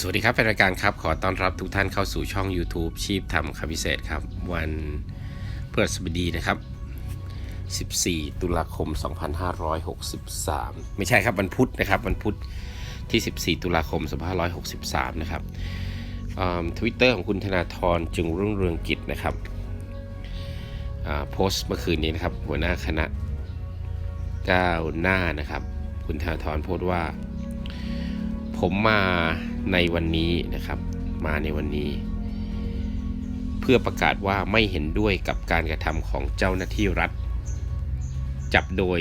สวัสดีครับแฟนรายการครับ ขอต้อนรับทุกท่านเข้าสู่ช่อง YouTube ชีพทำคำพิเศษครับ วันพฤหัสบดีนะครับ 14 ตุลาคม 2563 ไม่ใช่ครับวันพุธนะครับวันพุธที่ 14 ตุลาคม 2563 นะครับทวิตเตอร์ของคุณธนาธรจึงรุ่งเรืองกิจนะครับโพสต์เมื่อคืนนี้นะครับ หัวหน้าคณะก้าวหน้านะครับ คุณธนาธรโพสต์ว่า ผมมาในวันนี้นะครับ มาในวันนี้ เพื่อประกาศว่าไม่เห็นด้วยกับการกระทำของเจ้าหน้าที่รัฐ จับโดย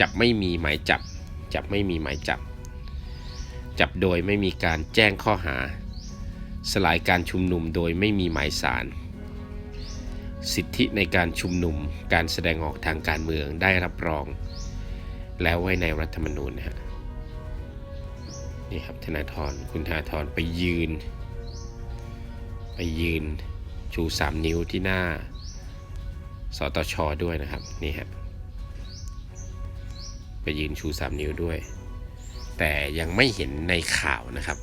จับไม่มีหมายจับ จับไม่มีหมายจับ จับโดยไม่มีการแจ้งข้อหา สลายการชุมนุมโดยไม่มีหมายสารสิทธิในการชุมนุมการแสดงออกทางการเมืองได้รับรอง แล้วไว้ในรัฐธรรมนูญนะฮะ นี่ครับธนาธรคุณธนาธรไปยืน ไปยืนชู 3 นิ้วที่หน้าสตชด้วยนะครับนี่ฮะไปยืนชู 3 นิ้วด้วย แต่ยังไม่เห็นในข่าวนะครับ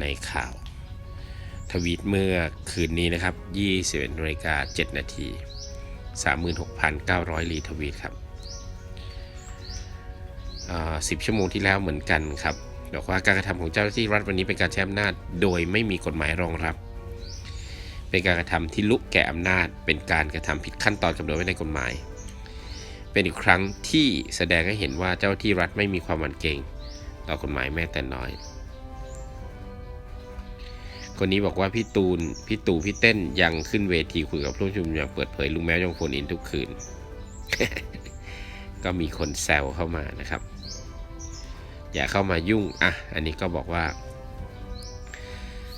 ในข่าวทวีตเมื่อคืนนี้นะครับ 21นาฬิกา7นาที 36,900 รีทวีตครับ สิบชั่วโมงที่แล้วเหมือนกันครับบอกว่าการกระทำของเจ้าหน้าที่รัฐวันนี้เป็นการใช้อำนาจ โดยไม่มีกฎหมายรองรับ เป็นการกระทำที่ลุกแก่อำนาจ เป็นการกระทำผิดขั้นตอนกำหนดไว้ในกฎหมาย เป็นอีกครั้งที่แสดงให้เห็นว่าเจ้าหน้าที่รัฐไม่มีความหวั่นเกรงต่อกฎหมายแม้แต่น้อย คนนี้บอกว่าพี่ตูนพี่ตู่พี่เต้นยังขึ้นเวทีคุยกับผู้ชุมนุมอย่างเปิดเผยลุงแมวยังโฟนอินทุกคืน ก็มีคนแซวเข้ามานะครับ อย่าเข้ามายุ่งอะอันนี้ก็บอกว่า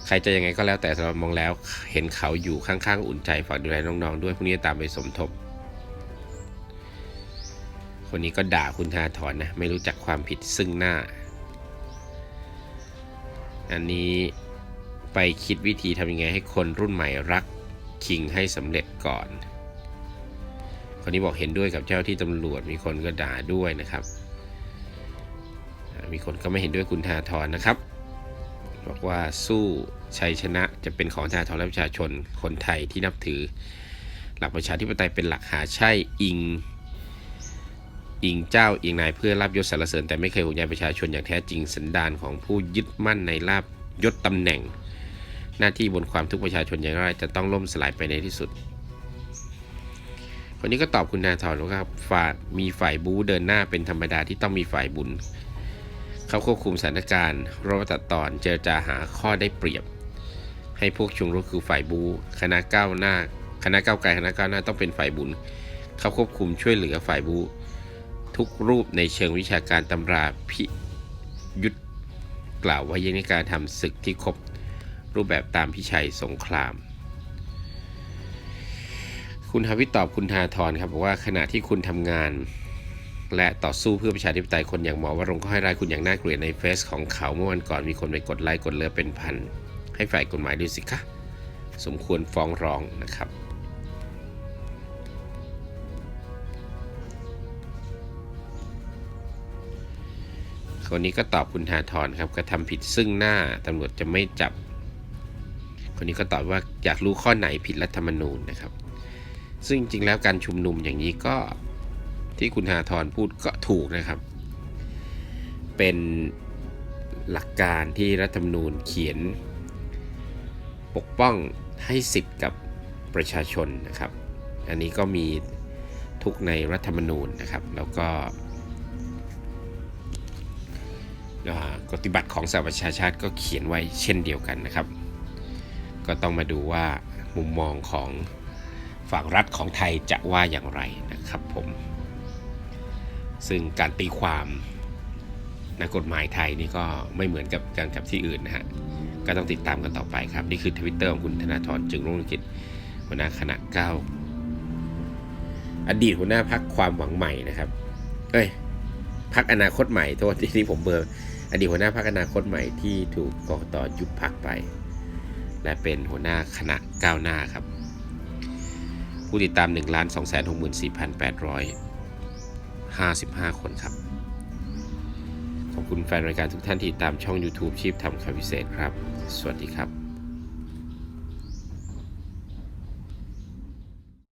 ใครจะยังไงก็แล้วแต่สำหรับมองแล้ว เห็นเขาอยู่ข้างๆ อุ่นใจฝากดูแลน้องๆ ด้วยพรุ่งนี้ตามไปสมทบ คนนี้ก็ด่าคุณธาธรนะไม่รู้จักความผิดซึ่งหน้า อันนี้ไปคิดวิธีทำยังไงให้คนรุ่นใหม่รักคิงให้สำเร็จก่อนคนนี้บอกเห็นด้วยกับเจ้าที่ตำรวจมีคนก็ด่าด้วยนะครับ มีคนก็ไม่เห็นด้วยคุณธาธรนะครับ บอกว่าสู้ชัยชนะจะเป็นของธาธรและประชาชนคนไทยที่นับถือ หลักประชาธิปไตยเป็นหลักหาใช่อิง อิงเจ้าอิงนายเพื่อรับยศสรรเสริญแต่ไม่เคยห่วงใยประชาชนอย่างแท้จริงสันดานของผู้ยึดมั่นในลาบยศตำแหน่ง หน้าที่บนความทุกข์ประชาชนอย่างไรจะต้องล่มสลายไปในที่สุดคนนี้ก็ตอบคุณนาธรว่าฝ่ามีฝ่ายบู๊เดินหน้าเป็นธรรมดาที่ต้องมีฝ่ายบุญ เขาควบคุมสถานการณ์รบตัดตอนเจรจาหาข้อได้เปรียบ ให้พวกชุงรุกคือฝ่ายบูคณะก้าวหน้า คณะก้าวไกลคณะก้าวหน้าต้องเป็นฝ่ายบุญ เขาควบคุมช่วยเหลือฝ่ายบูทุกรูปในเชิงวิชาการตำราพิยุทธกล่าวไว้ในการทำศึกที่ครบรูปแบบตามพิชัยสงคราม คุณทวิตตอบคุณธาธรครับบอกว่าขณะที่คุณทำงาน และต่อสู้เพื่อประชาธิปไตยคนอย่างหมอวรงก็ให้รายคุณอย่างน่าเกลียดในเฟซของเขาเมื่อวันก่อนมีคนไปกดไลค์กดเลิฟเป็นพัน ให้ฝ่ายกฎหมายดูสิคะสมควรฟ้องร้องนะครับคนนี้ก็ตอบคุณธาธรครับกระทำผิดซึ่งหน้าตำรวจจะไม่จับ คนนี้ก็ตอบว่าอยากรู้ข้อไหนผิดรัฐธรรมนูญนะครับ ซึ่งจริงๆแล้วการชุมนุมอย่างนี้ก็ ที่คุณธาธรพูดก็ถูกนะครับ เป็นหลักการที่รัฐธรรมนูญเขียน ปกป้องให้สิทธิ์กับประชาชนนะครับ อันนี้ก็มีทุกในรัฐธรรมนูญนะครับ แล้วก็กฎปฏิบัติของสหประชาชาติก็เขียนไว้เช่นเดียวกันนะครับ ก็ต้องมาดูว่ามุมมองของฝั่งรัฐของไทยจะว่าอย่างไรนะครับผม ซึ่งการตีความนักกฎหมายไทยนี่ก็ไม่เหมือนกับการกับที่อื่นนะฮะ ก็ต้องติดตามกันต่อไปครับ นี่คือทวิตเตอร์ของคุณธนาธรจึงรุ่งเรืองกิจหัวหน้าคณะเก้าอดีตหัวหน้าพักความหวังใหม่นะครับ เอ้ยพักอนาคตใหม่โทษที่ที่ผมเบอร์อดีตหัวหน้าพักอนาคตใหม่ที่ถูกกกตยุบพักไป และเป็นหัวหน้าคณะก้าวหน้าครับ ผู้ติดตาม 1 2 6 4 8 5 5 คนครับ ขอบคุณแฟนรายการทุกท่านที่ติดตามช่อง YouTube ชีพทำข่าวพิเศษครับ สวัสดีครับ